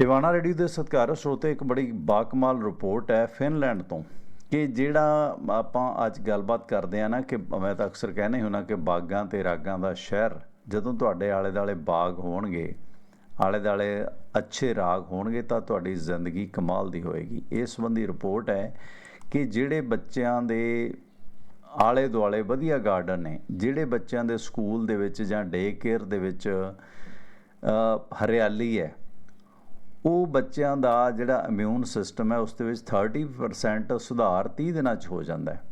Tiwana radio ਦੇ ਸਤਿਕਾਰ ਸਰੋਤੇ, ਇੱਕ ਬੜੀ ਬਾਕਮਾਲ ਰਿਪੋਰਟ ਹੈ ਫਿਨਲੈਂਡ ਤੋਂ ਕਿ ਜਿਹੜਾ ਆਪਾਂ ਅੱਜ ਗੱਲਬਾਤ ਕਰਦੇ ਆ ਨਾ ਕਿ ਮੈਂ ਤਾਂ ਅਕਸਰ ਕਹਿੰਦੇ ਹੁੰਨਾ ਕਿ ਬਾਗਾਂ ਤੇ ਰਾਗਾਂ ਦਾ ਸ਼ਹਿਰ ਜਦੋਂ ਤੁਹਾਡੇ ਆਲੇ ਦਾਲੇ ਬਾਗ ਹੋਣਗੇ ਆਲੇ ਦਾਲੇ ਅੱਛੇ ਰਾਗ ਹੋਣਗੇ ਤਾਂ ਤੁਹਾਡੀ ਜ਼ਿੰਦਗੀ ਕਮਾਲ ਦੀ ਹੋਏਗੀ। ਇਸ ਸੰਬੰਧੀ ਰਿਪੋਰਟ ਹੈ ਕਿ ਜਿਹੜੇ ਬੱਚਿਆਂ ਦੇ ਆਲੇ ਦੁਆਲੇ ਵਧੀਆ ਗਾਰਡਨ ਨੇ, ਜਿਹੜੇ ਬੱਚਿਆਂ ਦੇ ਸਕੂਲ ਦੇ ਵਿੱਚ ਜਾਂ ਡੇ ਕੇਅਰ ਦੇ ਵਿੱਚ ਹਰਿਆਲੀ ਹੈ ਉਹ ਬੱਚਿਆਂ ਦਾ ਜਿਹੜਾ ਇਮਿਊਨ ਸਿਸਟਮ ਹੈ, ਉਸ ਦੇ ਵਿੱਚ 30% ਸੁਧਾਰ 30 ਦਿਨਾਂ 'ਚ ਹੋ ਜਾਂਦਾ ਹੈ।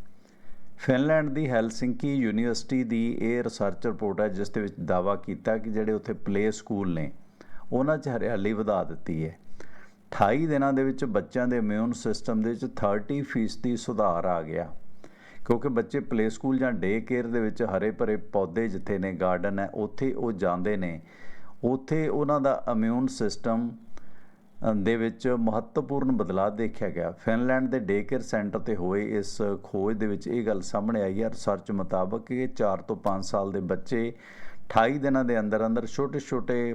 ਫਿਨਲੈਂਡ ਦੀ ਹੈਲਸਿੰਕੀ ਯੂਨੀਵਰਸਿਟੀ ਦੀ ਇਹ ਰਿਸਰਚ ਰਿਪੋਰਟ ਹੈ, ਜਿਸ ਦੇ ਵਿੱਚ ਦਾਵਾ ਕੀਤਾ ਕਿ ਜਿਹੜੇ ਉੱਥੇ ਪਲੇ ਸਕੂਲ ਨੇ, ਉਹਨਾਂ 'ਚ ਹਰਿਆਲੀ ਵਧਾ ਦਿੱਤੀ ਹੈ। 28 ਦਿਨਾਂ ਦੇ ਵਿੱਚ ਬੱਚਿਆਂ ਦੇ ਇਮਿਊਨ ਸਿਸਟਮ ਦੇ ਵਿੱਚ 30% ਸੁਧਾਰ ਆ ਗਿਆ। ਕਿਉਂਕਿ ਬੱਚੇ ਪਲੇ ਸਕੂਲ ਜਾਂ ਡੇ ਕੇਅਰ ਦੇ ਵਿੱਚ ਹਰੇ ਭਰੇ ਪੌਦੇ ਜਿੱਥੇ ਨੇ ਗਾਰਡਨ ਹੈ, ਉੱਥੇ ਉਹ ਜਾਂਦੇ ਨੇ। ਉੱਥੇ ਉਹਨਾਂ ਦਾ ਇਮਿਊਨ ਸਿਸਟਮ ਦੇ ਵਿੱਚ ਮਹੱਤਵਪੂਰਨ ਬਦਲਾਅ ਦੇਖਿਆ ਗਿਆ। ਫਿਨਲੈਂਡ ਦੇ ਡੇ ਕੇਅਰ ਸੈਂਟਰ ਤੇ ਹੋਏ ਇਸ ਖੋਜ ਦੇ ਵਿੱਚ ਇਹ ਗੱਲ ਸਾਹਮਣੇ ਆਈ ਹੈ। ਰਿਸਰਚ ਮੁਤਾਬਕ ਕਿ 4 ਤੋਂ 5 ਸਾਲ ਦੇ ਬੱਚੇ 28 ਦਿਨਾਂ ਦੇ ਅੰਦਰ ਅੰਦਰ ਛੋਟੇ-ਛੋਟੇ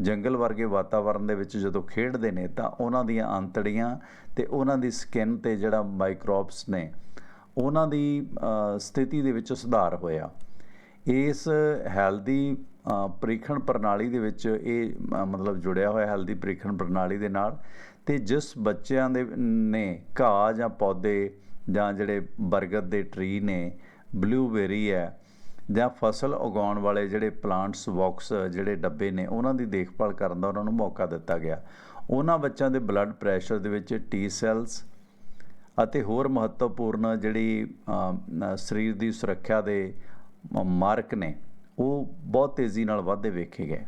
ਜੰਗਲ ਵਰਗੇ ਵਾਤਾਵਰਣ ਦੇ ਵਿੱਚ ਜਦੋਂ ਖੇਡਦੇ ਨੇ ਤਾਂ ਉਹਨਾਂ ਦੀਆਂ ਆਂਤੜੀਆਂ ਤੇ ਉਹਨਾਂ ਦੀ ਸਕਿਨ ਤੇ ਜਿਹੜਾ ਮਾਈਕਰੋਬਸ ਨੇ, ਉਹਨਾਂ ਦੀ ਸਥਿਤੀ ਦੇ ਵਿੱਚ ਸੁਧਾਰ ਹੋਇਆ। ਇਸ ਹੈਲਦੀ ਪ੍ਰੀਖਣ ਪ੍ਰਣਾਲੀ ਦੇ ਵਿੱਚ ਇਹ ਅ, ਮਤਲਬ ਜੁੜਿਆ ਹੋਇਆ ਹੈਲਦੀ ਪ੍ਰੀਖਣ ਪ੍ਰਣਾਲੀ ਦੇ ਨਾਲ ਤੇ ਜਿਸ ਬੱਚਿਆਂ ਦੇ ਨੇ ਘਾਹ ਜਾਂ ਪੌਦੇ ਜਾਂ ਜਿਹੜੇ ਬਰਗਦ ਦੇ ਟਰੀ ਨੇ ਬਲੂਬੇਰੀ ਹੈ ਜਾਂ ਫਸਲ ਉਗਾਉਣ ਵਾਲੇ ਜਿਹੜੇ ਪਲਾਂਟਸ ਬਾਕਸ ਜਿਹੜੇ ਡੱਬੇ ਨੇ ਉਹਨਾਂ ਦੀ ਦੇਖਭਾਲ ਕਰਨ ਦਾ ਉਹਨਾਂ ਨੂੰ ਮੌਕਾ ਦਿੱਤਾ ਗਿਆ। ਉਹਨਾਂ ਬੱਚਿਆਂ ਦੇ ਬਲੱਡ ਪ੍ਰੈਸ਼ਰ ਦੇ ਵਿੱਚ ਟੀ ਸੈਲਸ ਅਤੇ ਹੋਰ ਮਹੱਤਵਪੂਰਨ ਜਿਹੜੀ ਸਰੀਰ ਦੀ ਸੁਰੱਖਿਆ ਦੇ ਮਾਰਕ ਨੇ, ਉਹ ਬਹੁਤ ਤੇਜ਼ੀ ਨਾਲ ਵਾਧੇ ਵੇਖੇ ਗਏ।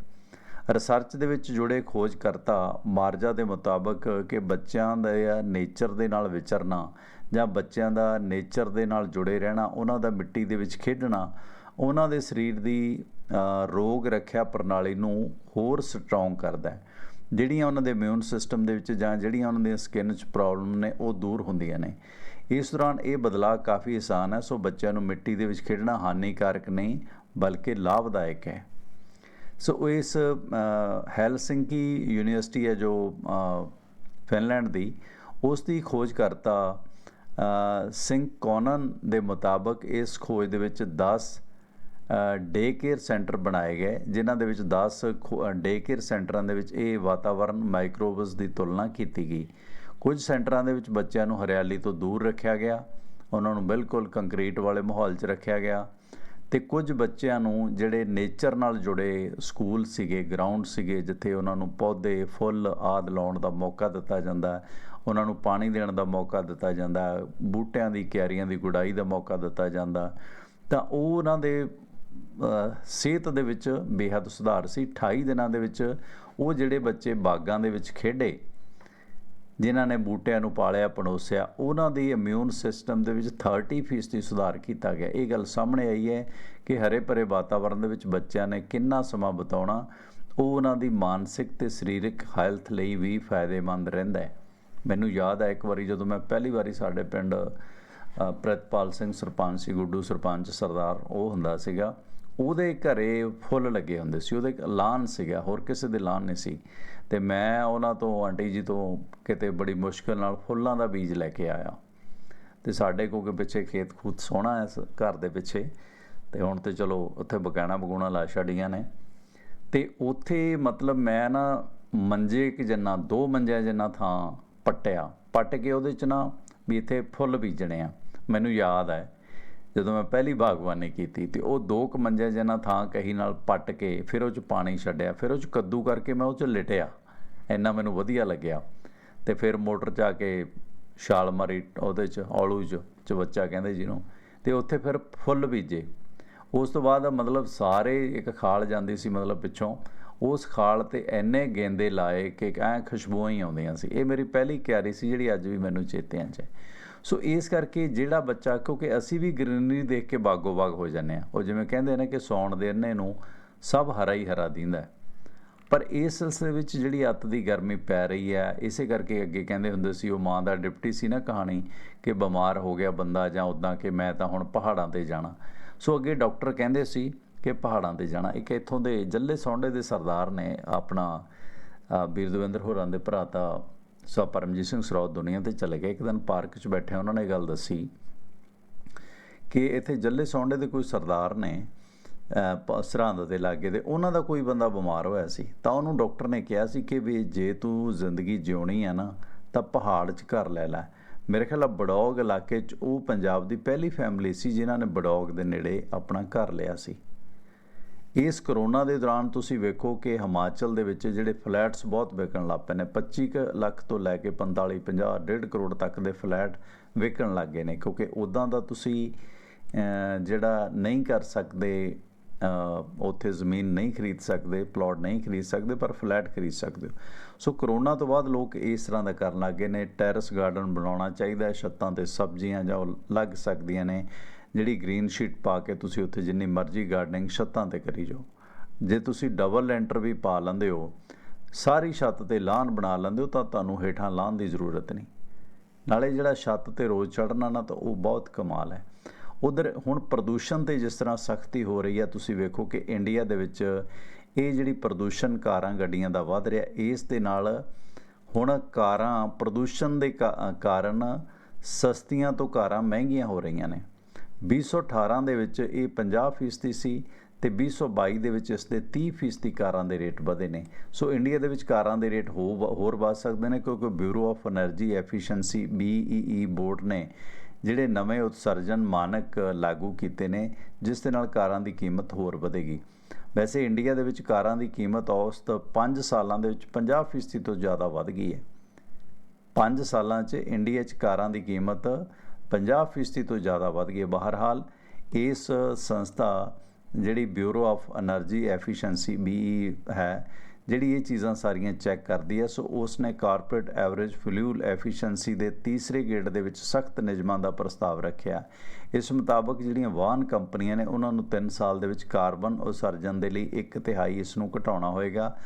ਰਿਸਰਚ ਦੇ ਵਿੱਚ ਜੁੜੇ ਖੋਜਕਰਤਾ ਮਾਰਜਾ ਦੇ ਮੁਤਾਬਕ ਕਿ ਬੱਚਿਆਂ ਦਾ ਨੇਚਰ ਦੇ ਨਾਲ ਵਿਚਰਨਾ ਜਾਂ ਬੱਚਿਆਂ ਦਾ ਨੇਚਰ ਦੇ ਨਾਲ ਜੁੜੇ ਰਹਿਣਾ, ਉਹਨਾਂ ਦਾ ਮਿੱਟੀ ਦੇ ਵਿੱਚ ਖੇਡਣਾ, ਉਹਨਾਂ ਦੇ ਸਰੀਰ ਦੀ ਰੋਗ ਰੱਖਿਆ ਪ੍ਰਣਾਲੀ ਨੂੰ ਹੋਰ ਸਟਰੋਂਗ ਕਰਦਾ ਹੈ। ਜਿਹੜੀਆਂ ਉਹਨਾਂ ਦੇ ਇਮਿਊਨ ਸਿਸਟਮ ਦੇ ਵਿੱਚ ਜਾਂ ਜਿਹੜੀਆਂ ਉਹਨਾਂ ਦੀਆਂ ਸਕਿਨ 'ਚ ਪ੍ਰੋਬਲਮ ਨੇ, ਉਹ ਦੂਰ ਹੁੰਦੀਆਂ ਨੇ। ਇਸ ਦੌਰਾਨ ਇਹ ਬਦਲਾਅ ਕਾਫੀ ਆਸਾਨ ਹੈ, ਸੋ ਬੱਚਿਆਂ ਨੂੰ ਮਿੱਟੀ ਦੇ ਵਿੱਚ ਖੇਡਣਾ ਹਾਨੀਕਾਰਕ ਨਹੀਂ, ਬਲਕਿ ਲਾਭਦਾਇਕ ਹੈ। ਸੋ ਇਸ ਹੈਲਸਿੰਕੀ ਯੂਨੀਵਰਸਿਟੀ ਹੈ ਜੋ ਫਿਨਲੈਂਡ ਦੀ, ਉਸ ਦੀ ਖੋਜਕਰਤਾ ਸਿੰਘ ਕੋਨਨ ਦੇ ਮੁਤਾਬਕ ਇਸ ਖੋਜ ਦੇ ਵਿੱਚ 10 ਡੇ ਕੇਅਰ ਸੈਂਟਰ ਬਣਾਏ ਗਏ, ਜਿਨ੍ਹਾਂ ਦੇ ਵਿੱਚ 10 ਡੇ ਕੇਅਰ ਸੈਂਟਰਾਂ ਦੇ ਵਿੱਚ ਇਹ ਵਾਤਾਵਰਣ ਮਾਈਕਰੋਬਸ ਦੀ ਤੁਲਨਾ ਕੀਤੀ ਗਈ। ਕੁਝ ਸੈਂਟਰਾਂ ਦੇ ਵਿੱਚ ਬੱਚਿਆਂ ਨੂੰ ਹਰਿਆਲੀ ਤੋਂ ਦੂਰ ਰੱਖਿਆ ਗਿਆ, ਉਹਨਾਂ ਨੂੰ ਬਿਲਕੁਲ ਕੰਕਰੀਟ ਵਾਲੇ ਮਾਹੌਲ 'ਚ ਰੱਖਿਆ ਗਿਆ ਤੇ ਕੁਝ ਬੱਚਿਆਂ ਨੂੰ ਜਿਹੜੇ ਨੇਚਰ ਨਾਲ ਜੁੜੇ ਸਕੂਲ ਸੀਗੇ, ਗਰਾਊਂਡ ਸੀਗੇ, ਜਿੱਥੇ ਉਹਨਾਂ ਨੂੰ ਪੌਦੇ, ਫੁੱਲ ਆਦ ਲਾਉਣ ਦਾ ਮੌਕਾ ਦਿੱਤਾ ਜਾਂਦਾ ਉਹਨਾਂ ਨੂੰ ਪਾਣੀ ਦੇਣ ਦਾ ਮੌਕਾ ਦਿੱਤਾ ਜਾਂਦਾ ਬੂਟਿਆਂ ਦੀ ਕਿਆਰੀਆਂ ਦੀ ਗੁਡਾਈ ਦਾ ਮੌਕਾ ਦਿੱਤਾ ਜਾਂਦਾ ਤਾਂ ਉਹ ਉਹਨਾਂ ਦੇ ਸਿਹਤ ਦੇ ਵਿੱਚ ਬੇਹੱਦ ਸੁਧਾਰ ਸੀ। 28 ਦਿਨਾਂ ਦੇ ਵਿੱਚ ਉਹ ਜਿਹੜੇ ਬੱਚੇ ਬਾਗਾਂ ਦੇ ਵਿੱਚ ਖੇਡੇ ਜਿਨ੍ਹਾਂ ਨੇ ਬੂਟਿਆਂ ਨੂੰ ਪਾਲਿਆ ਪਣੋਸਿਆ ਉਹਨਾਂ ਦੀ ਇਮਿਊਨ ਸਿਸਟਮ ਦੇ ਵਿੱਚ 30% ਦੀ ਸੁਧਾਰ ਕੀਤਾ ਗਿਆ। ਇਹ ਗੱਲ ਸਾਹਮਣੇ ਆਈ ਹੈ ਕਿ ਹਰੇ ਭਰੇ ਵਾਤਾਵਰਣ ਦੇ ਵਿੱਚ ਬੱਚਿਆਂ ਨੇ ਕਿੰਨਾ ਸਮਾਂ ਬਿਤਾਉਣਾ ਉਹ ਉਹਨਾਂ ਦੀ ਮਾਨਸਿਕ ਤੇ ਸਰੀਰਕ ਹੈਲਥ ਲਈ ਵੀ ਫਾਇਦੇਮੰਦ ਰਹਿੰਦਾ ਹੈ। ਮੈਨੂੰ ਯਾਦ ਹੈ ਇੱਕ ਵਾਰੀ ਜਦੋਂ ਮੈਂ ਪਹਿਲੀ ਵਾਰੀ ਸਾਡੇ ਪਿੰਡ ਅ, ਪ੍ਰਿਤਪਾਲ ਸਿੰਘ ਸਰਪੰਚ ਸੀ ਗੁੱਡੂ ਸਰਪੰਚ ਸਰਦਾਰ ਉਹ ਹੁੰਦਾ ਸੀਗਾ। ਉਹਦੇ ਘਰੇ ਫੁੱਲ ਲੱਗੇ ਹੁੰਦੇ ਸੀ ਉਹਦੇ ਇੱਕ ਲਾਨ ਸੀਗਾ ਹੋਰ ਕਿਸੇ ਦੇ ਲਾਨ ਨਹੀਂ ਸੀ। ਤੇ ਮੈਂ ਉਹਨਾਂ ਤੋਂ, ਆਂਟੀ ਜੀ ਤੋਂ ਕਿਤੇ ਬੜੀ ਮੁਸ਼ਕਲ ਨਾਲ ਫੁੱਲਾਂ ਦਾ ਬੀਜ ਲੈ ਕੇ ਆਇਆ। ਤੇ ਸਾਡੇ ਕੋਲ ਕਿ ਪਿੱਛੇ ਖੇਤ ਖੂਤ ਸੋਹਣਾ ਹੈ ਇਸ ਘਰ ਦੇ ਪਿੱਛੇ, ਤੇ ਹੁਣ ਤੇ ਚਲੋ ਉੱਥੇ ਬਗਾਣਾ ਬਗੂਣਾ ਲਾ ਛੜੀਆਂ ਨੇ। ਤੇ ਉੱਥੇ ਮਤਲਬ ਮੈਂ ਨਾ ਮੰਜੇ ਕਿ ਜਿੰਨਾ, ਦੋ ਮੰਜਿਆਂ ਜਿੰਨਾ ਥਾਂ ਪੱਟਿਆ। ਪੱਟ ਕੇ ਉਹਦੇ ਚ ਨਾ ਵੀ ਇੱਥੇ ਫੁੱਲ ਬੀਜਣੇ ਆ। ਮੈਨੂੰ ਯਾਦ ਹੈ ਜਦੋਂ ਮੈਂ ਪਹਿਲੀ ਬਾਗਬਾਨੀ ਕੀਤੀ ਤੇ ਉਹ ਦੋ ਕੁ ਮੰਜਿਆਂ ਜਿੰਨਾ ਥਾਂ ਕਹੀ ਨਾਲ ਪੱਟ ਕੇ ਫਿਰ ਉਹ ਚ ਪਾਣੀ ਛੱਡਿਆ, ਫਿਰ ਉਹ ਚ ਕੱਦੂ ਕਰਕੇ ਮੈਂ ਉਹ ਚ ਲਿਟਿਆ। ਇੰਨਾ ਮੈਨੂੰ ਵਧੀਆ ਲੱਗਿਆ। ਤੇ ਫਿਰ ਮੋਟਰ 'ਚ ਆ ਕੇ ਛਾਲ ਮਾਰੀ ਉਹਦੇ ਚ, ਔਲੂ ਚ, ਚਵੱਚਾ ਕਹਿੰਦੇ ਜਿਹਨੂੰ। ਤੇ ਉੱਥੇ ਫਿਰ ਫੁੱਲ ਬੀਜੇ। ਉਸ ਤੋਂ ਬਾਅਦ ਮਤਲਬ ਸਾਰੇ ਇੱਕ ਖਾਲ ਜਾਂਦੀ ਸੀ ਮਤਲਬ ਪਿੱਛੋਂ। ਉਸ ਖਾਲ ਤੇ ਐਨੇ ਗੇਂਦੇ ਲਾਏ ਕਿ ਐ ਖੁਸ਼ਬੂਆਂ ਹੀ ਆਉਂਦੀਆਂ ਸੀ। ਇਹ ਮੇਰੀ ਪਹਿਲੀ ਕਿਆਰੀ ਸੀ ਜਿਹੜੀ ਅੱਜ ਵੀ ਮੈਨੂੰ ਚੇਤਿਆਂ 'ਚ ਹੈ। ਸੋ ਇਸ ਕਰਕੇ ਜਿਹੜਾ ਬੱਚਾ ਕਿਉਂਕਿ ਅਸੀਂ ਵੀ ਗ੍ਰੀਨਰੀ ਦੇਖ ਕੇ ਬਾਗੋ ਬਾਗ ਹੋ ਜਾਂਦੇ ਆ ਉਹ ਜਿਵੇਂ ਕਹਿੰਦੇ ਨੇ ਕਿ ਸੌਣ ਦੇ ਅੰਨੇ ਨੂੰ ਸਭ ਹਰਾ ਹੀ ਹਰਾ ਦਿੰਦਾ ਪਰ ਇਸ ਸਿਲਸਿਲੇ ਵਿੱਚ ਜਿਹੜੀ ਅੱਤ ਦੀ ਗਰਮੀ ਪੈ ਰਹੀ ਹੈ ਇਸੇ ਕਰਕੇ ਅੱਗੇ ਕਹਿੰਦੇ ਹੁੰਦੇ ਸੀ ਉਹ ਮਾਂ ਦਾ ਡਿਪਟੀ ਸੀ ਨਾ ਕਹਾਣੀ ਕਿ ਬਿਮਾਰ ਹੋ ਗਿਆ ਬੰਦਾ ਜਾਂ ਉਦਾਂ ਕਿ ਮੈਂ ਤਾਂ ਹੁਣ ਪਹਾੜਾਂ ਤੇ ਜਾਣਾ। ਸੋ ਅੱਗੇ ਡਾਕਟਰ ਕਹਿੰਦੇ ਸੀ ਕਿ ਪਹਾੜਾਂ ਤੇ ਜਾਣਾ। ਇੱਕ ਇੱਥੋਂ ਦੇ ਜੱਲੇ ਸੌਂਡੇ ਦੇ ਸਰਦਾਰ ਨੇ ਆਪਣਾ ਅ, ਹੋਰਾਂ ਦੇ ਭਰਾ ਤਾਂ ਸਾ ਪਰਮਜੀਤ ਸਿੰਘ ਸਰੋਤ ਦੁਨੀਆ ਤੇ ਚਲੇ ਗਏ। ਇੱਕ ਦਿਨ ਪਾਰਕ 'ਚ ਬੈਠੇ ਉਹਨਾਂ ਨੇ ਗੱਲ ਦੱਸੀ ਕਿ ਇੱਥੇ ਜੱਲੇ ਸੌਂਡੇ ਦੇ ਕੋਈ ਸਰਦਾਰ ਨੇ ਸਰਹੰਦ ਦੇ ਲਾਗੇ ਦੇ, ਉਹਨਾਂ ਦਾ ਕੋਈ ਬੰਦਾ ਬਿਮਾਰ ਹੋਇਆ ਸੀ। ਤਾਂ ਉਹਨੂੰ ਡਾਕਟਰ ਨੇ ਕਿਹਾ ਸੀ ਕਿ ਵੀ ਜੇ ਤੂੰ ਜ਼ਿੰਦਗੀ ਜਿਉਣੀ ਆ ਨਾ, ਤਾਂ ਪਹਾੜ 'ਚ ਘਰ ਲੈ ਲੈ। ਮੇਰੇ ਖਿਆਲ ਆ ਬੜੌਗ ਇਲਾਕੇ 'ਚ ਉਹ ਪੰਜਾਬ ਦੀ ਪਹਿਲੀ ਫੈਮਿਲੀ ਸੀ ਜਿਨ੍ਹਾਂ ਨੇ ਬੜੌਗ ਦੇ ਨੇੜੇ ਆਪਣਾ ਘਰ ਲਿਆ ਸੀ। ਇਸ ਕਰੋਨਾ ਦੇ ਦੌਰਾਨ ਤੁਸੀਂ ਵੇਖੋ ਕਿ ਹਿਮਾਚਲ ਦੇ ਵਿੱਚ ਜਿਹੜੇ ਫਲੈਟਸ ਬਹੁਤ ਵਿਕਣ ਲੱਗ ਪਏ ਨੇ 25 ਕੁ ਲੱਖ ਤੋਂ ਲੈ ਕੇ 45 50 1.5 ਕਰੋੜ ਤੱਕ ਦੇ ਫਲੈਟ ਵਿਕਣ ਲੱਗ ਗਏ ਨੇ, ਕਿਉਂਕਿ ਉਦਾਂ ਦਾ ਤੁਸੀਂ ਜਿਹੜਾ ਨਹੀਂ ਕਰ ਸਕਦੇ ਉੱਥੇ ਜ਼ਮੀਨ ਨਹੀਂ ਖਰੀਦ ਸਕਦੇ, ਪਲਾਟ ਨਹੀਂ ਖਰੀਦ ਸਕਦੇ, ਪਰ ਫਲੈਟ ਖਰੀਦ ਸਕਦੇ ਹੋ। ਸੋ ਕਰੋਨਾ ਤੋਂ ਬਾਅਦ ਲੋਕ ਇਸ ਤਰ੍ਹਾਂ ਦਾ ਕਰਨ ਲੱਗੇ ਨੇ, ਟੈਰਸ ਗਾਰਡਨ ਬਣਾਉਣਾ ਚਾਹੀਦਾ ਹੈ, ਛੱਤਾਂ ਤੇ ਸਬਜ਼ੀਆਂ ਜਾਂ ਉਹ ਲੱਗ ਸਕਦੀਆਂ ਨੇ। ਜਿਹੜੀ ਗ੍ਰੀਨ ਸ਼ੀਟ ਪਾ ਕੇ ਤੁਸੀਂ ਉੱਥੇ ਜਿੰਨੀ ਮਰਜ਼ੀ ਗਾਰਡਨਿੰਗ ਛੱਤਾਂ ਤੇ ਕਰੀ ਜਾਓ। ਜੇ ਤੁਸੀਂ ਡਬਲ ਲੈਂਟਰ ਵੀ ਪਾ ਲੈਂਦੇ ਹੋ, ਸਾਰੀ ਛੱਤ ਤੇ ਲਾਨ ਬਣਾ ਲੈਂਦੇ ਹੋ ਤਾਂ ਤੁਹਾਨੂੰ ਹੇਠਾਂ ਲਾਨ ਦੀ ਜ਼ਰੂਰਤ ਨਹੀਂ। ਨਾਲੇ ਜਿਹੜਾ ਛੱਤ ਤੇ ਰੋਜ਼ ਚੜ੍ਹਨਾ ਨਾ ਤਾਂ ਉਹ ਬਹੁਤ ਕਮਾਲ ਹੈ। ਉਧਰ ਹੁਣ ਪ੍ਰਦੂਸ਼ਣ ਤੇ ਜਿਸ ਤਰ੍ਹਾਂ ਸਖਤੀ ਹੋ ਰਹੀ ਹੈ, ਤੁਸੀਂ ਵੇਖੋ ਕਿ ਇੰਡੀਆ ਦੇ ਵਿੱਚ ਇਹ ਜਿਹੜੀ ਪ੍ਰਦੂਸ਼ਣ ਕਾਰਾਂ ਗੱਡੀਆਂ ਦਾ ਵੱਧ ਰਿਹਾ, ਇਸ ਦੇ ਨਾਲ ਹੁਣ ਕਾਰਾਂ, ਪ੍ਰਦੂਸ਼ਣ ਦੇ ਕਾ- ਕਾਰਨ ਸਸਤੀਆਂ ਤੋਂ ਕਾਰਾਂ ਮਹਿੰਗੀਆਂ ਹੋ ਰਹੀਆਂ ਨੇ। 2018 ਦੇ ਵਿੱਚ ਇਹ 50% ਸੀ ਤੇ 2022 ਦੇ ਵਿੱਚ ਇਸ ਦੇ 30% ਕਾਰਾਂ ਦੇ ਰੇਟ ਵਧੇ ਨੇ। ਸੋ ਇੰਡੀਆ ਦੇ ਵਿੱਚ ਕਾਰਾਂ ਦੇ ਰੇਟ ਹੋ ਹੋਰ ਵਧ ਸਕਦੇ ਨੇ ਕਿਉਂਕਿ bureau of energy efficiency BEE board ਨੇ ਜਿਹੜੇ ਨਵੇਂ ਉਤਸਰਜਨ ਮਾਨਕ ਲਾਗੂ ਕੀਤੇ ਨੇ, ਜਿਸ ਦੇ ਨਾਲ ਕਾਰਾਂ ਦੀ ਕੀਮਤ ਹੋਰ ਵਧੇਗੀ। ਵੈਸੇ ਇੰਡੀਆ ਦੇ ਵਿੱਚ ਕਾਰਾਂ ਦੀ ਕੀਮਤ ਔਸਤ 5 ਸਾਲਾਂ ਦੇ ਵਿੱਚ 50% ਤੋਂ ਜ਼ਿਆਦਾ ਵਧ ਗਈ ਹੈ। 5 ਸਾਲਾਂ 'ਚ ਇੰਡੀਆ 'ਚ ਕਾਰਾਂ ਦੀ ਕੀਮਤ 50% ਤੋਂ ਜ਼ਿਆਦਾ ਵਧ ਗਏ ਬਹਰਹਾਲ ਇਸ ਸੰਸਥਾ ਜਿਹੜੀ bureau of energy efficiency B ਹੈ, ਜਿਹੜੀ ਇਹ ਚੀਜ਼ਾਂ ਸਾਰੀਆਂ ਚੈੱਕ ਕਰਦੀ ਹੈ। ਸੋ ਉਸ ਨੇ ਕਾਰਪੋਰੇਟ ਐਵਰੇਜ ਫਿਊਲ ਐਫੀਸ਼ੀਐਂਸੀ ਦੇ ਤੀਸਰੇ ਗੇੜ ਦੇ ਵਿੱਚ ਸਖਤ ਨਿਯਮਾਂ ਦਾ ਪ੍ਰਸਤਾਵ ਰੱਖਿਆ। ਇਸ ਮੁਤਾਬਕ ਜਿਹੜੀਆਂ ਵਾਹਨ ਕੰਪਨੀਆਂ ਨੇ, ਉਹਨਾਂ ਨੂੰ 3 ਸਾਲ ਦੇ ਵਿੱਚ ਕਾਰਬਨ ਉਸਰਜਨ ਦੇ ਲਈ 1 ਤਿਹਾਈ ਇਸ ਨੂੰ ਘਟਾਉਣਾ ਹੋਏਗਾ।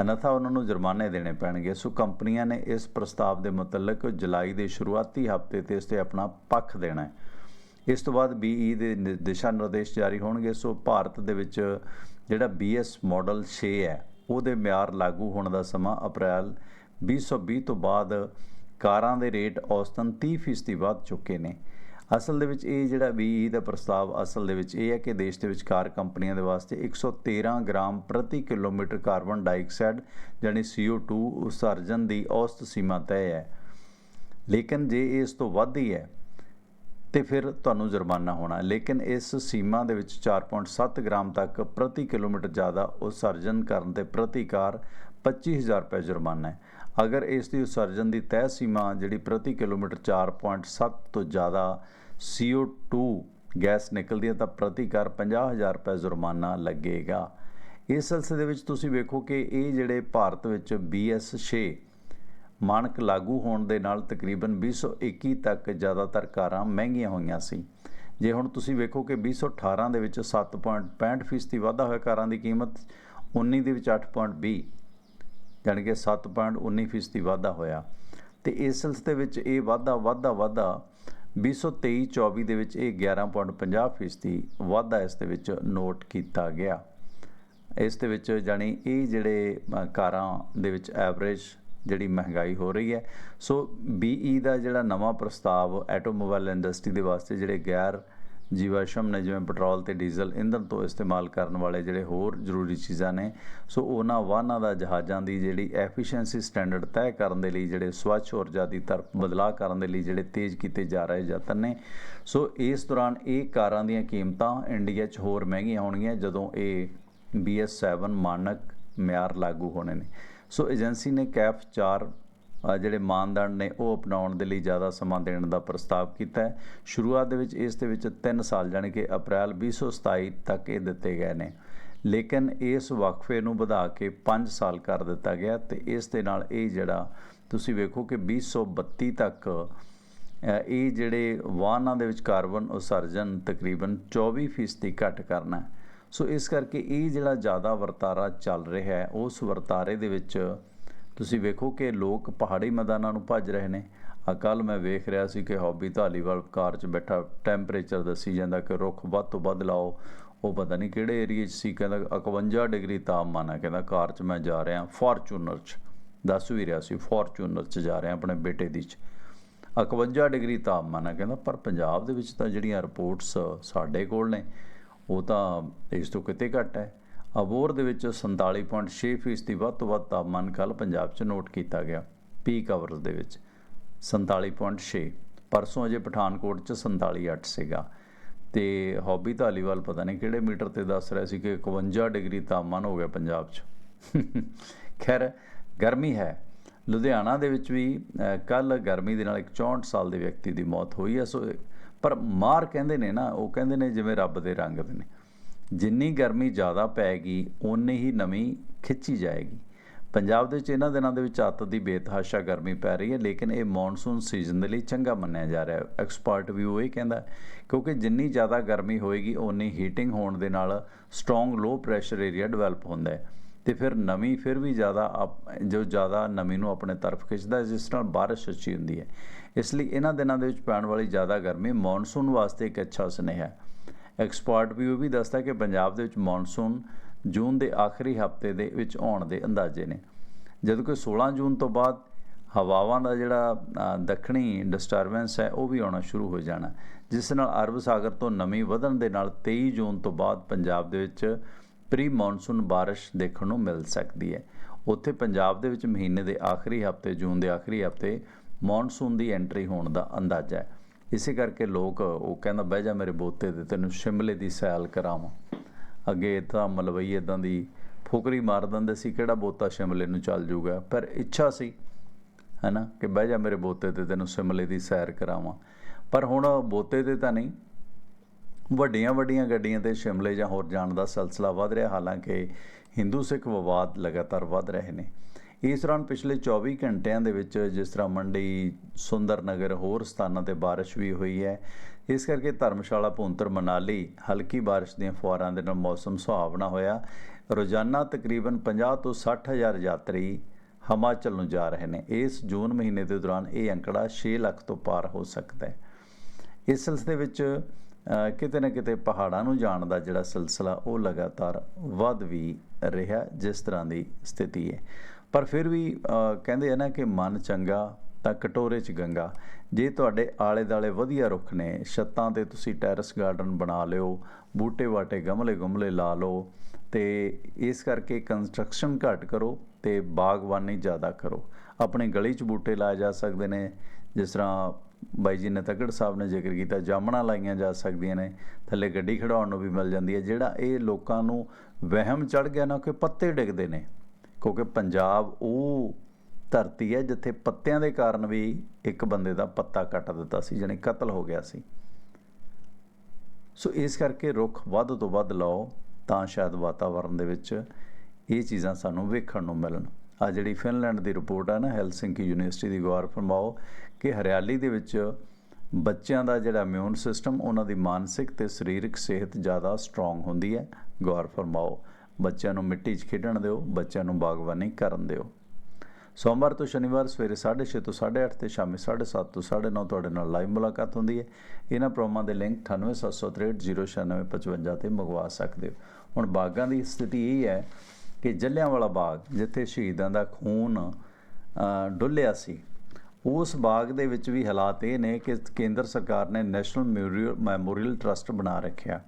ਅਨਥਾ, ਉਹਨਾਂ ਨੂੰ ਜੁਰਮਾਨੇ ਦੇਣੇ ਪੈਣਗੇ। ਸੋ ਕੰਪਨੀਆਂ ਨੇ ਇਸ ਪ੍ਰਸਤਾਵ ਦੇ ਮੁਤਲਕ ਜੁਲਾਈ ਦੇ ਸ਼ੁਰੂਆਤੀ ਹਫ਼ਤੇ ਤੇ ਇਸ ਤੇ ਆਪਣਾ ਪੱਖ ਦੇਣਾ ਹੈ। ਇਸ ਤੋਂ ਬਾਅਦ BE ਦੇ ਦਿਸ਼ਾ ਨਿਰਦੇਸ਼ ਜਾਰੀ ਹੋਣਗੇ। ਸੋ ਭਾਰਤ ਦੇ ਵਿੱਚ ਜਿਹੜਾ BS ਮਾਡਲ 6 ਹੈ, ਉਹਦੇ ਮਿਆਰ ਲਾਗੂ ਹੋਣ ਦਾ ਸਮਾਂ ਅਪ੍ਰੈਲ 2020 ਤੋਂ ਬਾਅਦ ਕਾਰਾਂ ਦੇ ਰੇਟ ਔਸਤਨ 30% ਵੱਧ ਚੁੱਕੇ ਨੇ। ਅਸਲ ਦੇ ਵਿੱਚ ਇਹ ਜਿਹੜਾ BE ਦਾ ਪ੍ਰਸਤਾਵ ਅਸਲ ਦੇ ਵਿੱਚ ਇਹ ਹੈ ਕਿ ਦੇਸ਼ ਦੇ ਵਿੱਚ ਕਾਰ ਕੰਪਨੀਆਂ ਦੇ ਵਾਸਤੇ 113 ਗ੍ਰਾਮ ਪ੍ਰਤੀ ਕਿਲੋਮੀਟਰ ਕਾਰਬਨ ਡਾਈਆਕਸਾਈਡ ਯਾਨੀ CO2 ਉਤਸਰਜਨ ਦੀ ਔਸਤ ਸੀਮਾ ਤੈਅ ਹੈ। ਲੇਕਿਨ ਜੇ ਇਹ ਇਸ ਤੋਂ ਵੱਧ ਹੀ ਹੈ, ਤੇ ਫਿਰ ਤੁਹਾਨੂੰ ਜੁਰਮਾਨਾ ਹੋਣਾ। ਲੇਕਿਨ ਇਸ ਸੀਮਾ ਦੇ ਵਿੱਚ 4.7 ਗ੍ਰਾਮ ਤੱਕ ਪ੍ਰਤੀ ਕਿਲੋਮੀਟਰ ਜ਼ਿਆਦਾ ਉਤਸਰਜਨ ਕਰਨ ਤੇ ਪ੍ਰਤੀ ਕਾਰ 25000 ਰੁਪਏ ਜੁਰਮਾਨਾ ਹੈ। ਅਗਰ ਇਸ ਦੀ ਉਤਸਰਜਨ ਦੀ ਤੈਅ ਸੀਮਾ ਜਿਹੜੀ ਪ੍ਰਤੀ ਕਿਲੋਮੀਟਰ 4.7 ਤੋਂ ਜ਼ਿਆਦਾ CO2 ਗੈਸ ਨਿਕਲਦੀ ਹੈ ਤਾਂ ਪ੍ਰਤੀ ਕਾਰ 50000 ਰੁਪਏ ਜੁਰਮਾਨਾ ਲੱਗੇਗਾ। ਇਸ ਸਿਲਸਿਲੇ ਦੇ ਵਿੱਚ ਤੁਸੀਂ ਵੇਖੋ ਕਿ ਇਹ ਜਿਹੜੇ ਭਾਰਤ ਵਿੱਚ BS 6 ਮਾਨਕ ਲਾਗੂ ਹੋਣ ਦੇ ਨਾਲ ਤਕਰੀਬਨ 2021 ਤੱਕ ਜ਼ਿਆਦਾਤਰ ਕਾਰਾਂ ਮਹਿੰਗੀਆਂ ਹੋਈਆਂ ਸੀ। ਜੇ ਹੁਣ ਤੁਸੀਂ ਵੇਖੋ ਕਿ 2018 ਦੇ ਵਿੱਚ 7.65% ਵਾਧਾ ਹੋਇਆ ਕਾਰਾਂ ਦੀ ਕੀਮਤ 19 ਦੇ ਵਿੱਚ 8.20 ਜਾਣੀ ਕਿ 7.19% ਵਾਧਾ ਹੋਇਆ। ਤੇ ਇਸ ਸਿਲਸਿਲੇ ਵਿੱਚ ਇਹ ਵਾਧਾ ਵਾਧਾ ਵਾਧਾ 2023-24 ਦੇ ਵਿੱਚ ਇਹ 11.50% ਵਾਧਾ ਇਸ ਦੇ ਵਿੱਚ ਨੋਟ ਕੀਤਾ ਗਿਆ। ਇਸ ਦੇ ਵਿੱਚ ਜਾਣੀ ਇਹ ਜਿਹੜੇ ਕਾਰਾਂ ਦੇ ਵਿੱਚ ਐਵਰੇਜ ਜਿਹੜੀ ਮਹਿੰਗਾਈ ਹੋ ਰਹੀ ਹੈ। ਸੋ BE ਦਾ ਜਿਹੜਾ ਨਵਾਂ ਪ੍ਰਸਤਾਵ ਆਟੋਮੋਬਾਈਲ ਇੰਡਸਟਰੀ ਦੇ ਵਾਸਤੇ ਜਿਹੜੇ ਗੈਰ ਜੀਵਾਸ਼ਮ ਨੇ ਜਿਵੇਂ ਪੈਟਰੋਲ ਤੇ ਡੀਜ਼ਲ ਇੰਧਨ ਤੋਂ ਇਸਤੇਮਾਲ ਕਰਨ ਵਾਲੇ ਜਿਹੜੇ ਹੋਰ ਜ਼ਰੂਰੀ ਚੀਜ਼ਾਂ ਨੇ, ਸੋ ਉਹਨਾਂ ਵਾਹਨਾਂ ਦਾ ਜਹਾਜ਼ਾਂ ਦੀ ਜਿਹੜੀ ਐਫੀਸ਼ੀਐਂਸੀ ਸਟੈਂਡਰਡ ਤੈਅ ਕਰਨ ਦੇ ਲਈ ਜਿਹੜੇ ਸਵੱਛ ਊਰਜਾ ਦੀ ਤਰਫ ਬਦਲਾਅ ਕਰਨ ਦੇ ਲਈ ਜਿਹੜੇ ਤੇਜ਼ ਕੀਤੇ ਜਾ ਰਹੇ ਯਤਨ ਨੇ। ਸੋ ਇਸ ਦੌਰਾਨ ਇਹ ਕਾਰਾਂ ਦੀਆਂ ਕੀਮਤਾਂ ਇੰਡੀਆ 'ਚ ਹੋਰ ਮਹਿੰਗੀਆਂ ਹੋਣਗੀਆਂ ਜਦੋਂ ਇਹ BS7 ਮਾਨਕ ਮਿਆਰ ਲਾਗੂ ਹੋਣੇ ਨੇ। ਸੋ ਏਜੰਸੀ ਨੇ ਕੈਫ 4 ਜਿਹੜੇ ਮਾਨਦੰਡ ਨੇ ਉਹ ਅਪਣਾਉਣ ਦੇ ਲਈ ਜ਼ਿਆਦਾ ਸਮਾਂ ਦੇਣ ਦਾ ਪ੍ਰਸਤਾਵ ਕੀਤਾ ਹੈ। ਸ਼ੁਰੂਆਤ ਦੇ ਵਿੱਚ ਇਸ ਦੇ ਵਿੱਚ 3 ਸਾਲ ਜਾਣੀ ਕਿ ਅਪ੍ਰੈਲ 2027 ਤੱਕ ਇਹ ਦਿੱਤੇ ਗਏ ਨੇ। ਲੇਕਿਨ ਇਸ ਵਕਫੇ ਨੂੰ ਵਧਾ ਕੇ 5 ਸਾਲ ਕਰ ਦਿੱਤਾ ਗਿਆ ਤੇ ਇਸ ਦੇ ਨਾਲ ਇਹ ਜਿਹੜਾ ਤੁਸੀਂ ਵੇਖੋ ਕਿ 2032 ਤੱਕ ਇਹ ਜਿਹੜੇ ਵਾਹਨਾਂ ਦੇ ਵਿੱਚ ਕਾਰਬਨ ਉਸਰਜਨ ਤਕਰੀਬਨ 24% ਘੱਟ ਕਰਨਾ ਸੋ ਇਸ ਕਰਕੇ ਇਹ ਜਿਹੜਾ ਜ਼ਿਆਦਾ ਵਰਤਾਰਾ ਚੱਲ ਰਿਹਾ ਹੈ, ਉਸ ਵਰਤਾਰੇ ਦੇ ਵਿੱਚ ਤੁਸੀਂ ਵੇਖੋ ਕਿ ਲੋਕ ਪਹਾੜੀ ਮੈਦਾਨਾਂ ਨੂੰ ਭੱਜ ਰਹੇ ਨੇ। ਕੱਲ ਮੈਂ ਵੇਖ ਰਿਹਾ ਸੀ ਕਿ ਹੌਬੀ ਧਾਲੀਵਾਲ ਕਾਰ 'ਚ ਬੈਠਾ ਟੈਂਪਰੇਚਰ ਦੱਸੀ ਜਾਂਦਾ ਕਿ ਰੁੱਖ ਵੱਧ ਤੋਂ ਵੱਧ ਲਾਓ। ਉਹ ਪਤਾ ਨਹੀਂ ਕਿਹੜੇ ਏਰੀਏ 'ਚ ਸੀ, ਕਹਿੰਦਾ 51 ਡਿਗਰੀ ਤਾਪਮਾਨ ਹੈ ਕਹਿੰਦਾ ਕਾਰ 'ਚ ਮੈਂ ਜਾ ਰਿਹਾ ਫੋਰਚੂਨਰ 'ਚ। ਦੱਸ ਵੀ ਰਿਹਾ ਸੀ ਫੋਰਚੂਨਰ 'ਚ ਜਾ ਰਿਹਾ ਆਪਣੇ ਬੇਟੇ ਦੀ 'ਚ। 51 ਡਿਗਰੀ ਤਾਪਮਾਨ ਹੈ ਕਹਿੰਦਾ ਪਰ ਪੰਜਾਬ ਦੇ ਵਿੱਚ ਤਾਂ ਜਿਹੜੀਆਂ ਰਿਪੋਰਟਸ ਸਾਡੇ ਕੋਲ ਨੇ, ਉਹ ਤਾਂ ਇਸ ਤੋਂ ਕਿਤੇ ਘੱਟ ਹੈ। ਅਬੋਰ ਦੇ ਵਿੱਚ 47.6 ਫੀਸਦੀ ਵੱਧ ਤੋਂ ਵੱਧ ਤਾਪਮਾਨ ਕੱਲ ਪੰਜਾਬ 'ਚ ਨੋਟ ਕੀਤਾ ਗਿਆ ਪੀਕ ਆਵਰਸ ਦੇ ਵਿੱਚ 47.6 ਪਰਸੋਂ ਅਜੇ ਪਠਾਨਕੋਟ 'ਚ 47.8 ਸੀਗਾ। ਤੇ ਹੌਬੀ ਧਾਲੀਵਾਲ ਪਤਾ ਨਹੀਂ ਕਿਹੜੇ ਮੀਟਰ ਤੇ ਦੱਸ ਰਿਹਾ ਸੀ ਕਿ 51 ਡਿਗਰੀ ਤਾਪਮਾਨ ਹੋ ਗਿਆ ਪੰਜਾਬ 'ਚ। ਖੈਰ, ਗਰਮੀ ਹੈ। ਲੁਧਿਆਣਾ ਦੇ ਵਿੱਚ ਵੀ ਕੱਲ ਗਰਮੀ ਦੇ ਨਾਲ ਇੱਕ 64 ਸਾਲ ਦੇ ਵਿਅਕਤੀ ਦੀ ਮੌਤ ਹੋਈ ਹੈ, ਸੋ, ਪਰ ਮਾਰ ਕਹਿੰਦੇ ਨੇ ਨਾ, ਉਹ ਕਹਿੰਦੇ ਨੇ ਜਿਵੇਂ ਰੱਬ ਦੇ ਰੰਗ ਦੇ ਨੇ। ਜਿੰਨੀ ਗਰਮੀ ਜ਼ਿਆਦਾ ਪੈਗੀ, ਓਨੀ ਹੀ ਨਮੀ ਖਿੱਚੀ ਜਾਏਗੀ। ਪੰਜਾਬ ਦੇ ਵਿੱਚ ਇਹਨਾਂ ਦਿਨਾਂ ਦੇ ਵਿੱਚ ਅੱਤ ਦੀ ਬੇਤਹਾਸ਼ਾ ਗਰਮੀ ਪੈ ਰਹੀ ਹੈ, ਲੇਕਿਨ ਇਹ ਮੌਨਸੂਨ ਸੀਜ਼ਨ ਦੇ ਲਈ ਚੰਗਾ ਮੰਨਿਆ ਜਾ ਰਿਹਾ ਹੈ। ਐਕਸਪਰਟ ਵੀ ਉਹ ਹੀ ਕਹਿੰਦਾ ਕਿਉਂਕਿ ਜਿੰਨੀ ਜ਼ਿਆਦਾ ਗਰਮੀ ਹੋਏਗੀ, ਓਨੀ ਹੀਟਿੰਗ ਹੋਣ ਦੇ ਨਾਲ strong low pressure area develop ਹੁੰਦਾ ਹੈ। ਤੇ ਫਿਰ ਨਮੀ ਫਿਰ ਵੀ ਜ਼ਿਆਦਾ ਜੋ ਜ਼ਿਆਦਾ ਨਮੀ ਨੂੰ ਆਪਣੇ ਤਰਫ ਖਿੱਚਦਾ ਜਿਸ ਨਾਲ ਬਾਰਿਸ਼ ਅੱਛੀ ਹੁੰਦੀ ਹੈ। ਇਸ ਲਈ ਇਹਨਾਂ ਦਿਨਾਂ ਦੇ ਵਿੱਚ ਪੈਣ ਵਾਲੀ ਜ਼ਿਆਦਾ ਗਰਮੀ ਮੌਨਸੂਨ ਵਾਸਤੇ ਇੱਕ ਅੱਛਾ ਸੁਨੇਹਾ ਹੈ। ਐਕਸਪਰਟ ਵੀ ਉਹ ਵੀ ਦੱਸਦਾ ਕਿ ਪੰਜਾਬ ਦੇ ਵਿੱਚ ਮੌਨਸੂਨ ਜੂਨ ਦੇ ਆਖਰੀ ਹਫ਼ਤੇ ਦੇ ਵਿੱਚ ਆਉਣ ਦੇ ਅੰਦਾਜ਼ੇ ਨੇ। ਜਦੋਂ ਕਿ 16 ਜੂਨ ਤੋਂ ਬਾਅਦ ਹਵਾਵਾਂ ਦਾ ਜਿਹੜਾ ਦੱਖਣੀ ਡਿਸਟਰਬੈਂਸ ਹੈ, ਉਹ ਵੀ ਆਉਣਾ ਸ਼ੁਰੂ ਹੋ ਜਾਣਾ ਜਿਸ ਨਾਲ ਅਰਬ ਸਾਗਰ ਤੋਂ ਨਮੀ ਵਧਣ ਦੇ ਨਾਲ 23 ਜੂਨ ਤੋਂ ਬਾਅਦ ਪੰਜਾਬ ਦੇ ਵਿੱਚ ਪ੍ਰੀ ਮੌਨਸੂਨ ਬਾਰਿਸ਼ ਦੇਖਣ ਨੂੰ ਮਿਲ ਸਕਦੀ ਹੈ। ਉੱਥੇ ਪੰਜਾਬ ਦੇ ਵਿੱਚ ਮਹੀਨੇ ਦੇ ਆਖਰੀ ਹਫ਼ਤੇ, ਜੂਨ ਦੇ ਆਖਰੀ ਹਫ਼ਤੇ ਮੌਨਸੂਨ ਦੀ ਐਂਟਰੀ ਹੋਣ ਦਾ ਅੰਦਾਜ਼ਾ ਹੈ। ਇਸੇ ਕਰਕੇ ਲੋਕ ਉਹ ਕਹਿੰਦਾ, ਬਹਿ ਜਾ ਮੇਰੇ ਬੋਤੇ ਤੇ, ਤੈਨੂੰ ਸ਼ਿਮਲੇ ਦੀ ਸੈਲ ਕਰਾਵਾਂ। ਅੱਗੇ ਤਾਂ ਮਲਵਈ ਇਦਾਂ ਦੀ ਫੁਕਰੀ ਮਾਰ ਦਿੰਦੇ ਸੀ, ਕਿਹੜਾ ਬੋਤਾ ਸ਼ਿਮਲੇ ਨੂੰ ਚੱਲ ਜੂਗਾ? ਪਰ ਇੱਛਾ ਸੀ, ਹੈਨਾ, ਕਿ ਬਹਿ ਜਾ ਮੇਰੇ ਬੋਤੇ ਤੇ, ਤੈਨੂੰ ਸ਼ਿਮਲੇ ਦੀ ਸੈਰ ਕਰਾਵਾਂ। ਪਰ ਹੁਣ ਬੋਤੇ ਤੇ ਤਾਂ ਨਹੀਂ, ਵੱਡੀਆਂ ਵੱਡੀਆਂ ਗੱਡੀਆਂ ਤੇ ਸ਼ਿਮਲੇ ਜਾਂ ਹੋਰ ਜਾਣ ਦਾ ਸਿਲਸਿਲਾ ਵਧ ਰਿਹਾ। ਹਾਲਾਂਕਿ ਹਿੰਦੂ ਸਿੱਖ ਵਿਵਾਦ ਲਗਾਤਾਰ ਵਧ ਰਹੇ ਨੇ। ਇਸ ਦੌਰਾਨ ਪਿਛਲੇ 24 ਘੰਟਿਆਂ ਦੇ ਵਿੱਚ ਜਿਸ ਤਰ੍ਹਾਂ ਮੰਡੀ ਸੁੰਦਰ ਨਗਰ ਹੋਰ ਸਥਾਨਾਂ ਤੇ بارش ਵੀ ਹੋਈ ਹੈ ਇਸ ਕਰਕੇ ਧਰਮਸ਼ਾਲਾ ਭੁੰਤਰ ਮਨਾਲੀ ਹਲਕੀ بارش ਦੀਆਂ ਫੁਆਰਾਂ ਦੇ ਨਾਲ ਮੌਸਮ ਸੁਹਾਵਣਾ ਹੋਇਆ ਰੋਜ਼ਾਨਾ ਤਕਰੀਬਨ 50 ਤੋਂ 60 ਹਜ਼ਾਰ ਯਾਤਰੀ ਹਿਮਾਚਲ ਨੂੰ ਜਾ ਰਹੇ ਨੇ ਇਸ ਜੂਨ ਮਹੀਨੇ ਦੇ ਦੌਰਾਨ ਇਹ ਅੰਕੜਾ 6 ਲੱਖ ਤੋਂ ਪਾਰ ਹੋ ਸਕਦਾ ਹੈ ਇਸ ਸਿਲਸਿਲੇ ਵਿੱਚ ਕਿਤੇ ਨਾ ਕਿਤੇ ਪਹਾੜਾਂ ਨੂੰ ਜਾਣ ਦਾ ਜਿਹੜਾ ਸਿਲਸਿਲਾ ਉਹ ਲਗਾਤਾਰ ਵੱਧ ਵੀ ਰਿਹਾ ਜਿਸ ਤਰ੍ਹਾਂ ਦੀ ਸਥਿਤੀ ਹੈ ਪਰ ਫਿਰ ਵੀ ਕਹਿੰਦੇ ਆ ਨਾ ਕਿ ਮਨ ਚੰਗਾ ਤਾਂ ਕਟੋਰੇ 'ਚ ਗੰਗਾ। ਜੇ ਤੁਹਾਡੇ ਆਲੇ ਦਾਲੇ ਵਧੀਆ ਰੁੱਖ ਨੇ, ਛੱਤਾਂ ਤੇ ਤੁਸੀਂ ਟੈਰਸ ਗਾਰਡਨ ਬਣਾ ਲਿਓ ਬੂਟੇ ਵਾਟੇ ਗਮਲੇ ਗਮਲੇ ਲਾ ਲਓ, ਤੇ ਇਸ ਕਰਕੇ ਕੰਸਟਰਕਸ਼ਨ ਘੱਟ ਕਰੋ ਤੇ ਬਾਗਬਾਨੀ ਜ਼ਿਆਦਾ ਕਰੋ। ਆਪਣੀ ਗਲੀ 'ਚ ਬੂਟੇ ਲਾਏ ਜਾ ਸਕਦੇ ਨੇ, ਜਿਸ ਤਰ੍ਹਾਂ ਬਾਈ ਜੀ ਨੇ ਤਗੜ ਸਾਹਿਬ ਨੇ ਜ਼ਿਕਰ ਕੀਤਾ, ਜਾਮਣਾ ਲਾਈਆਂ ਜਾ ਸਕਦੀਆਂ ਨੇ, ਥੱਲੇ ਗੱਡੀ ਖੜਾਉਣ ਨੂੰ ਵੀ ਮਿਲ ਜਾਂਦੀ ਹੈ, ਜਿਹੜਾ ਇਹ ਲੋਕਾਂ ਨੂੰ ਵਹਿਮ ਚੜ ਗਿਆ ਨਾ, ਕਿ ਪੱਤੇ ਡਿੱਗਦੇ ਨੇ। ਕਿਉਂਕਿ ਪੰਜਾਬ ਉਹ ਧਰਤੀ ਹੈ ਜਿੱਥੇ ਪੱਤਿਆਂ ਦੇ ਕਾਰਨ ਵੀ ਇੱਕ ਬੰਦੇ ਦਾ ਪੱਤਾ ਕੱਟ ਦਿੱਤਾ ਸੀ ਜਾਨੀ ਕਤਲ ਹੋ ਗਿਆ ਸੀ। ਸੋ ਇਸ ਕਰਕੇ ਰੁੱਖ ਵੱਧ ਤੋਂ ਵੱਧ ਲਾਓ ਤਾਂ ਸ਼ਾਇਦ ਵਾਤਾਵਰਣ ਦੇ ਵਿੱਚ ਇਹ ਚੀਜ਼ਾਂ ਸਾਨੂੰ ਵੇਖਣ ਨੂੰ ਮਿਲਣ। ਆ ਜਿਹੜੀ ਫਿਨਲੈਂਡ ਦੀ ਰਿਪੋਰਟ ਹੈ ਨਾ, ਹੈਲਸਿੰਕੀ ਯੂਨੀਵਰਸਿਟੀ ਦੀ ਗੌਰ ਫਰਮਾਓ ਕਿ ਹਰਿਆਲੀ ਦੇ ਵਿੱਚ ਬੱਚਿਆਂ ਦਾ ਜਿਹੜਾ ਇਮਿਊਨ ਸਿਸਟਮ ਉਹਨਾਂ ਦੀ ਮਾਨਸਿਕ ਤੇ ਸਰੀਰਕ ਸਿਹਤ ਜ਼ਿਆਦਾ ਸਟਰੋਂਗ ਹੁੰਦੀ ਹੈ, ਗੌਰ ਫਰਮਾਓ। ਬੱਚਿਆਂ ਨੂੰ ਮਿੱਟੀ 'ਚ ਖੇਡਣ ਦਿਓ, ਬੱਚਿਆਂ ਨੂੰ ਬਾਗਬਾਨੀ ਕਰਨ ਦਿਓ। ਸੋਮਵਾਰ ਤੋਂ ਸ਼ਨੀਵਾਰ ਸਵੇਰੇ 6:30 ਤੋਂ 8:30 ਤੇ ਸ਼ਾਮੀ 7:30 ਤੋਂ 9:30 ਤੁਹਾਡੇ ਨਾਲ ਲਾਈਵ ਮੁਲਾਕਾਤ ਹੁੰਦੀ ਹੈ। ਇਹਨਾਂ ਪ੍ਰੋਗਰਾਮਾਂ ਦੇ ਲਿੰਕ 9876309655 ਤੇ ਮੰਗਵਾ ਸਕਦੇ ਹੋ। ਹੁਣ ਬਾਗਾਂ ਦੀ ਸਥਿਤੀ ਇਹ ਹੈ ਕਿ ਜੱਲਿਆਂਵਾਲਾ ਬਾਗ, ਜਿੱਥੇ ਸ਼ਹੀਦਾਂ ਦਾ ਖੂਨ ਡੁੱਲਿਆ ਸੀ, ਉਸ ਬਾਗ ਦੇ ਵਿੱਚ ਵੀ ਹਾਲਾਤ ਇਹ ਨੇ ਕਿ ਕੇਂਦਰ ਸਰਕਾਰ ਨੇ ਨੈਸ਼ਨਲ ਮੈਮੋਰੀਅਲ ਟਰਸਟ ਬਣਾ ਰੱਖਿਆ।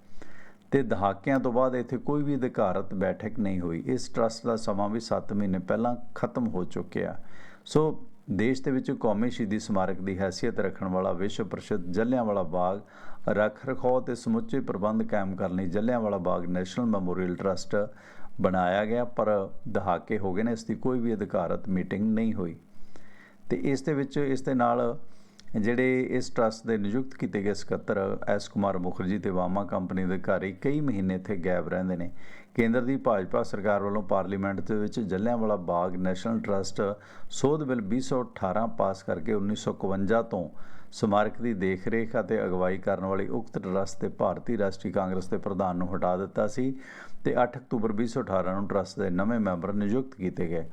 ਤੇ ਦਹਾਕਿਆਂ ਤੋਂ ਬਾਅਦ ਇੱਥੇ ਕੋਈ ਵੀ ਅਧਿਕਾਰਤ ਬੈਠਕ ਨਹੀਂ ਹੋਈ। ਇਸ ਟਰਸਟ ਦਾ ਸਮਾਂ ਵੀ 7 ਮਹੀਨੇ ਪਹਿਲਾਂ ਖਤਮ ਹੋ ਚੁੱਕਿਆ। ਸੋ ਦੇਸ਼ ਦੇ ਵਿੱਚ ਕੌਮੀ ਸ਼ਹੀਦੀ ਸਮਾਰਕ ਦੀ ਹیثیت ਰੱਖਣ ਵਾਲਾ ਵਿਸ਼ਵ ਪ੍ਰਸਿੱਧ ਜਲਿਆਂਵਾਲਾ ਬਾਗ ਰੱਖ ਰਖਾਓ ਤੇ ਸਮੁੱਚੇ ਪ੍ਰਬੰਧ ਕਾਇਮ ਕਰਨ ਲਈ Jallianwala Bagh national memorial trust ਬਣਾਇਆ ਗਿਆ, ਪਰ ਦਹਾਕੇ ਹੋ ਗਏ ਨੇ, ਇਸ ਦੀ ਕੋਈ ਵੀ ਅਧਿਕਾਰਤ ਮੀਟਿੰਗ ਨਹੀਂ ਹੋਈ। ਤੇ ਇਸ ਦੇ ਵਿੱਚ, ਇਸ ਦੇ ਨਾਲ ਜਿਹੜੇ ਇਸ ਟਰਸਟ ਦੇ ਨਿਯੁਕਤ ਕੀਤੇ ਗਏ ਸਕੱਤਰ ਐਸ ਕੁਮਾਰ ਮੁਖਰਜੀ ਤੇ ਵਾਮਾ ਕੰਪਨੀ ਦੇ ਅਧਿਕਾਰੀ ਕਈ ਮਹੀਨੇ ਇੱਥੇ ਗਾਇਬ ਰਹਿੰਦੇ ਨੇ। ਕੇਂਦਰ ਦੀ ਭਾਜਪਾ ਸਰਕਾਰ ਵੱਲੋਂ ਪਾਰਲੀਮੈਂਟ ਦੇ ਵਿੱਚ ਜੱਲਿਆਂਵਾਲਾ ਬਾਗ ਨੈਸ਼ਨਲ ਟਰਸਟ ਸੋਧ ਬਿੱਲ 2018 ਪਾਸ ਕਰਕੇ 1951 ਤੋਂ ਸਮਾਰਕ ਦੀ ਦੇਖਰੇਖ ਅਤੇ ਅਗਵਾਈ ਕਰਨ ਵਾਲੀ ਉਕਤ ਟਰਸਟ 'ਤੇ ਭਾਰਤੀ ਰਾਸ਼ਟਰੀ ਕਾਂਗਰਸ ਦੇ ਪ੍ਰਧਾਨ ਨੂੰ ਹਟਾ ਦਿੱਤਾ ਸੀ ਤੇ 8 ਅਕਤੂਬਰ 2018 ਨੂੰ ਟਰਸਟ ਦੇ ਨਵੇਂ ਮੈਂਬਰ ਨਿਯੁਕਤ ਕੀਤੇ ਗਏ।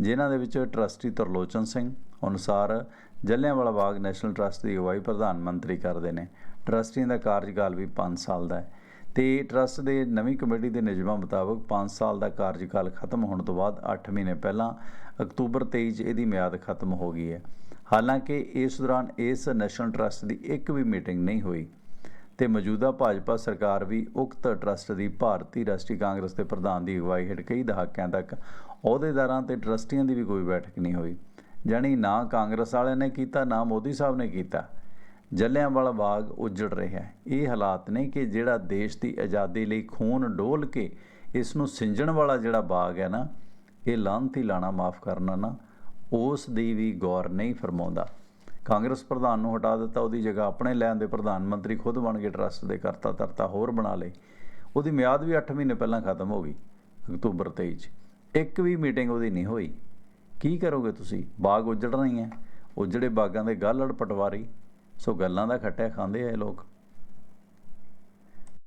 ਜਿਨ੍ਹਾਂ ਦੇ ਵਿੱਚ ਟਰਸਟੀ ਤਰਲੋਚਨ ਸਿੰਘ, ਅਨੁਸਾਰ ਜੱਲਿਆਂਵਾਲਾ ਬਾਗ ਨੈਸ਼ਨਲ ਟਰਸਟ ਦੀ ਅਗਵਾਈ ਪ੍ਰਧਾਨ ਮੰਤਰੀ ਕਰਦੇ ਨੇ। ਟਰਸਟੀਆਂ ਦਾ ਕਾਰਜਕਾਲ ਵੀ 5 ਸਾਲ ਦਾ ਹੈ। ਤੇ ਟਰੱਸਟ ਦੇ ਨਵੀਂ ਕਮੇਟੀ ਦੇ ਨਿਯਮਾਂ ਮੁਤਾਬਕ 5 ਸਾਲ ਦਾ ਕਾਰਜਕਾਲ ਖਤਮ ਹੋਣ ਤੋਂ ਬਾਅਦ 8 ਮਹੀਨੇ ਪਹਿਲਾਂ ਅਕਤੂਬਰ 23 'ਚ ਇਹਦੀ ਮਿਆਦ ਖਤਮ ਹੋ ਗਈ ਹੈ। ਹਾਲਾਂਕਿ ਇਸ ਦੌਰਾਨ ਇਸ ਨੈਸ਼ਨਲ ਟਰੱਸਟ ਦੀ ਇੱਕ ਵੀ ਮੀਟਿੰਗ ਨਹੀਂ ਹੋਈ। ਤੇ ਮੌਜੂਦਾ ਭਾਜਪਾ ਸਰਕਾਰ ਵੀ ਉਕਤ ਟਰੱਸਟ ਦੀ ਭਾਰਤੀ ਰਾਸ਼ਟਰੀ ਕਾਂਗਰਸ ਦੇ ਪ੍ਰਧਾਨ ਦੀ ਅਗਵਾਈ ਹੇਠ ਕਈ ਦਹਾਕਿਆਂ ਤੱਕ ਅਹੁਦੇਦਾਰਾਂ ਤੇ ਟਰੱਸਟੀਆਂ ਦੀ ਵੀ ਕੋਈ ਬੈਠਕ ਨਹੀਂ ਹੋਈ। ਜਾਣੀ ਨਾ ਕਾਂਗਰਸ ਵਾਲਿਆਂ ਨੇ ਕੀਤਾ, ਨਾ ਮੋਦੀ ਸਾਹਿਬ ਨੇ ਕੀਤਾ। ਜਲਿਆਂਵਾਲਾ ਬਾਗ ਉਜੜ ਰਿਹਾ ਹੈ। ਇਹ ਹਾਲਾਤ ਨੇ ਕਿ ਜਿਹੜਾ ਦੇਸ਼ ਦੀ ਆਜ਼ਾਦੀ ਲਈ ਖੂਨ ਡੋਲ ਕੇ ਇਸ ਨੂੰ ਸਿੰਜਣ ਵਾਲਾ ਜਿਹੜਾ ਬਾਗ ਹੈ ਨਾ, ਇਹ ਲਾਂਤੀ ਲਾਣਾ ਮਾਫ ਕਰਨਾ ਨਾ, ਉਸ ਦੀ ਵੀ ਗੌਰ ਨਹੀਂ ਫਰਮਾਉਂਦਾ। ਕਾਂਗਰਸ ਪ੍ਰਧਾਨ ਨੂੰ ਹਟਾ ਦਿੱਤਾ, ਉਹਦੀ ਜਗ੍ਹਾ ਆਪਣੇ ਲੈਣ ਦੇ ਪ੍ਰਧਾਨ ਮੰਤਰੀ ਖੁਦ ਬਣ ਕੇ ਟਰੱਸਟ ਦੇ ਕਰਤਾ ਧਰਤਾ ਹੋਰ ਬਣਾ ਲਏ। ਉਹਦੀ ਮਿਆਦ ਵੀ 8 ਮਹੀਨੇ ਪਹਿਲਾਂ ਖਤਮ ਹੋ ਗਈ, ਅਕਤੂਬਰ 23 ਚ। ਇੱਕ ਵੀ ਮੀਟਿੰਗ ਉਹਦੀ ਨਹੀਂ ਹੋਈ। ਕੀ ਕਰੋਗੇ ਤੁਸੀਂ? ਬਾਗ ਉਜੜਨਾ ਹੀ ਹੈ। ਉਜੜੇ ਬਾਗਾਂ ਦੇ ਗਾਲੜ ਪਟਵਾਰੀ। ਸੋ ਗੱਲਾਂ ਦਾ ਖੱਟਿਆ ਖਾਂਦੇ ਆ ਇਹ ਲੋਕ।